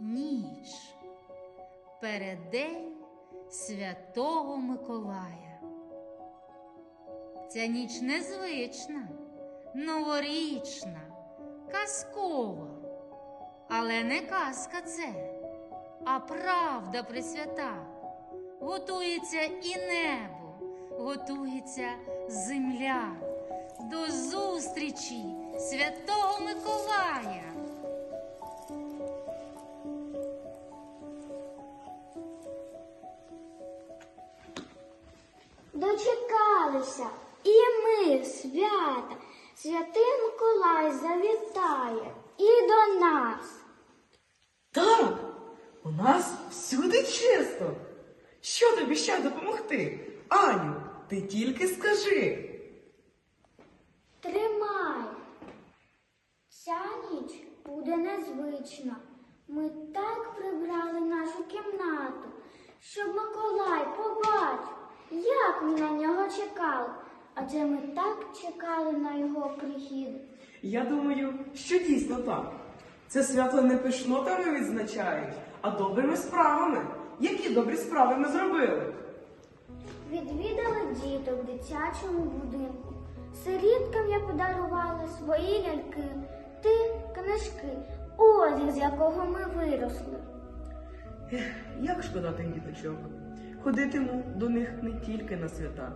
ніч. Переддень Святого Миколая. Ця ніч незвична, новорічна, казкова. Але не казка це, а правда пресвята. Готується і небо, готується земля. До зустрічі Святого Миколая. Дочекалися, і ми свята, святий Миколай завітає і до нас. Так, у нас всюди чисто. Що тобі ще допомогти? Аню, ти тільки скажи. Тримай. Ця ніч буде незвична. Ми так прибрали нашу кімнату, щоб Миколай побачив, як ми на нього чекали. Адже ми так чекали на його прихід. Я думаю, що дійсно так. Це свято не пишнотами відзначають, а добрими справами. Які добрі справи ми зробили? Відвідали діток в дитячому будинку. Сиріткам я подарувала свої ляльки, ти книжки, одяг, з якого ми виросли. Ех, Як шкода тих діточок. Ходитиму до них не тільки на свята.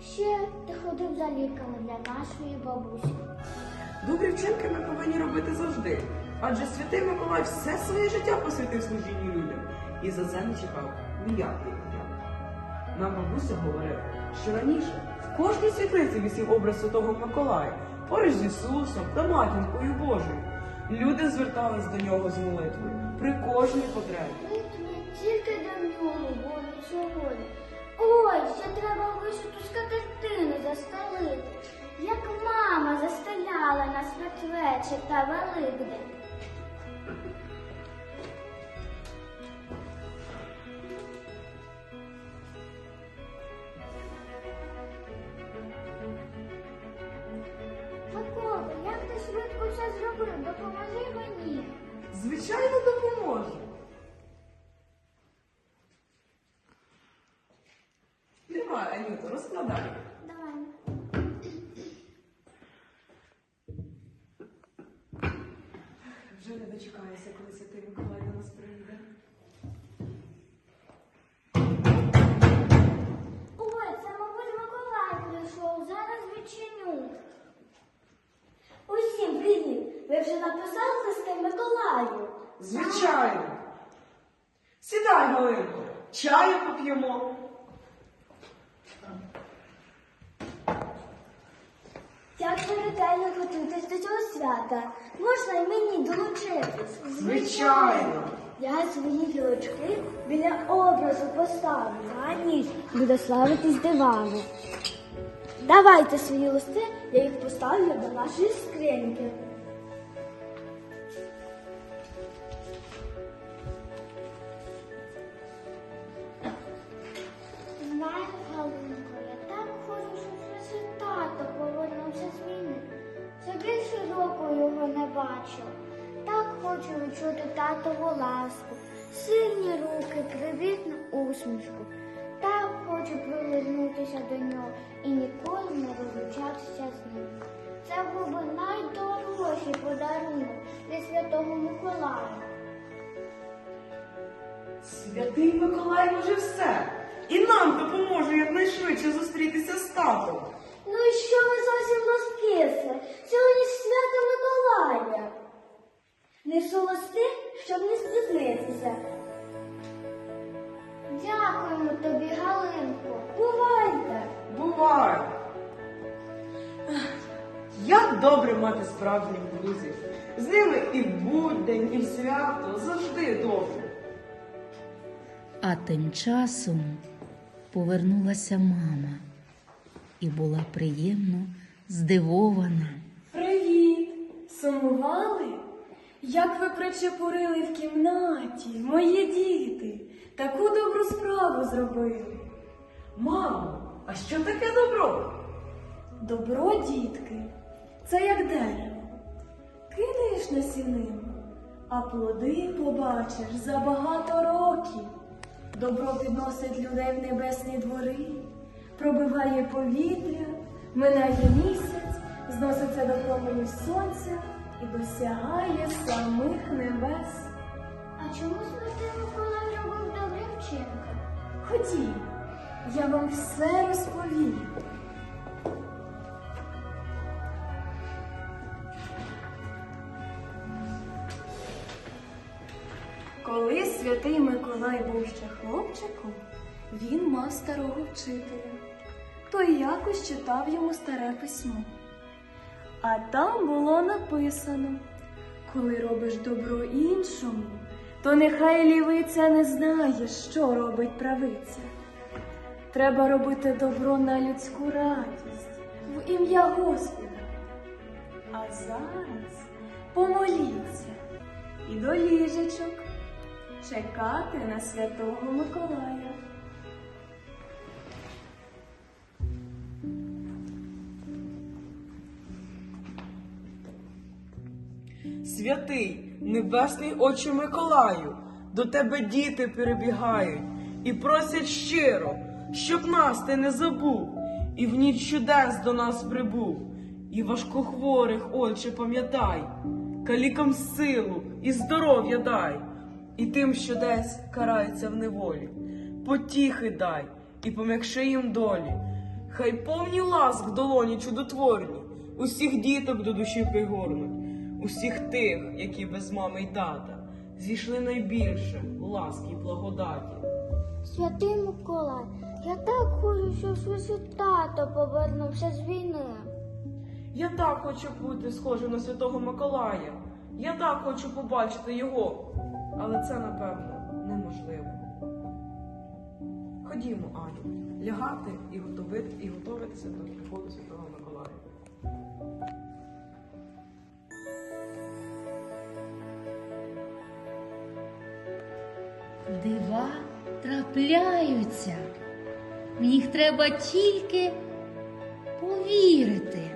Ще ти ходив за ліками для нашої бабусі. Добрі вчинки ми повинні робити завжди. Адже святий Миколай все своє життя посвятив служінню людям і за це не чекав ніякої подяки. Нам бабуся говорила, що раніше в кожній світлиці висів образ святого Миколая поруч з Ісусом та матінкою Божою. Люди звертались до нього з молитвою при кожній потребі. Будуть. Ой, ще треба вишиту скатертину застелити, як мама застеляла на святвечір та Великдень. Як ти швидко все зробив? Допоможи мені. Звичайно, допоможе. Тримай, Анюто, розкладай. Давай. Вже не дочекаюся, коли святий Миколай до нас прийде. Ой, це, мабуть, Миколай прийшов. Зараз відчиню. Усім привіт! Ви вже написали листи Миколаю? Звичайно. Сідай, Галинко, чаю поп'ємо. Як ви ретельно готуєтесь до цього свята? Можна й мені долучитись? Звичайно. Я свої гілочки біля образу поставлю, а ніч буде славитись дивами. Давайте свої листи, я їх поставлю до нашої скриньки. Бачив. Так хочу відчути татову ласку, сильні руки, привітну усмішку. Так хочу привернутися до нього і ніколи не розлучатися з ним. Це був би найдорожчий подарунок від Святого Миколая. Святий Миколай може все. І нам допоможе якнайшвидше зустрітися з татом. Ну і що ви зовсім розкисли? Сьогодні свято Миколая. Несу щоб не спізнитися. Дякуємо тобі, Галинко. Бувайте. Бувай. Як добре мати справжніх друзів. З ними і в будень, і в свято завжди добре. А тим часом повернулася мама і була приємно здивована. Привіт! Сумували? Як ви причепурили в кімнаті, мої діти, таку добру справу зробили. Мамо, а що таке добро? Добро, дітки, це як дерево. Кидаєш насінину, а плоди побачиш за багато років. Добро підносить людей в небесні двори, пробиває повітря, минає місяць, зноситься до променів сонця і досягає самих небес. А чому святий Миколай робив добрі вчинки? Ходім, я вам все розповім. Коли святий Миколай був ще хлопчиком, він мав старого вчителя. Той якось читав йому старе письмо. А там було написано: коли робиш добро іншому, то нехай лівиця не знає, що робить правиця. Треба робити добро на людську радість в ім'я Господа. А зараз помоліться і до ліжечок чекати на святого Миколая. Святий, небесний Отче Миколаю, до тебе діти перебігають і просять щиро, щоб нас ти не забув, і в ніч чудес до нас прибув, і важкохворих, Отче, пам'ятай, калікам силу і здоров'я дай, і тим, що десь караються в неволі, потіхи дай і пом'якши їм долі. Хай повні ласк в долоні чудотворні, усіх діток до душі пригорнуть, усіх тих, які без мами й тата, зійшли найбільше ласки й благодаті. Святий Миколай, я так хочу, щоб свій тато повернувся з війни. Я так хочу бути схожим на святого Миколая. Я так хочу побачити його. Але це, напевно, неможливо. Ходімо, Аню, лягати і готовити, і готуватися до приходу Святого Миколая. Трапляються. В них треба тільки повірити.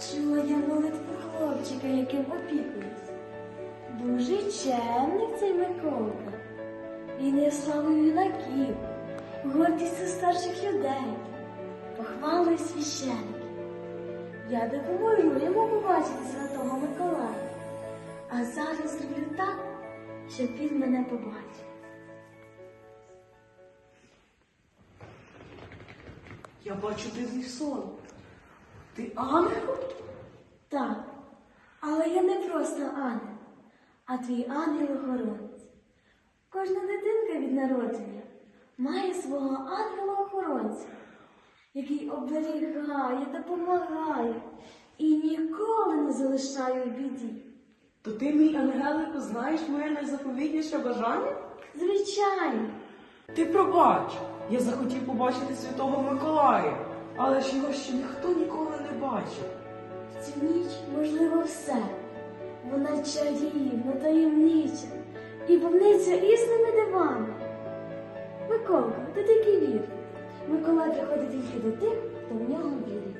Чула я молитву хлопчика, яким опікуюсь. Дуже чемний цей Миколка. Він є славою юнаків, гордістю старших людей, похвалою священиків. Я допоможу йому побачити святого Миколая. А зараз зроблю так, щоб він мене побачив. Я бачу дивний сон. Ти ангел? Так, але я не просто ангел, а твій ангел-охоронець. Кожна дитинка від народження має свого ангела-охоронця, який оберігає, допомагає і ніколи не залишає в біді. То ти, мій ангелику, знаєш моє найзаповітніше бажання? Звичайно, Ти пробач, я захотів побачити святого Миколая, але ж його ще ніхто ніколи не бачив. в цю ніч можливо все. Вона чарівна, таємнича і повниться різними дивами. Миколка, ти такий вір. Миколай приходить тільки до тих, хто в нього вірить.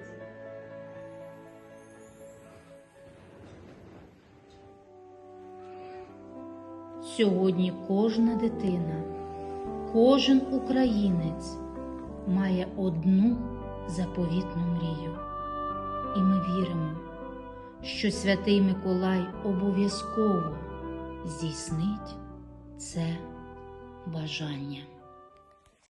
Сьогодні кожна дитина, кожен українець має одну заповітну мрію. І ми віримо, що святий Миколай обов'язково здійснить це бажання.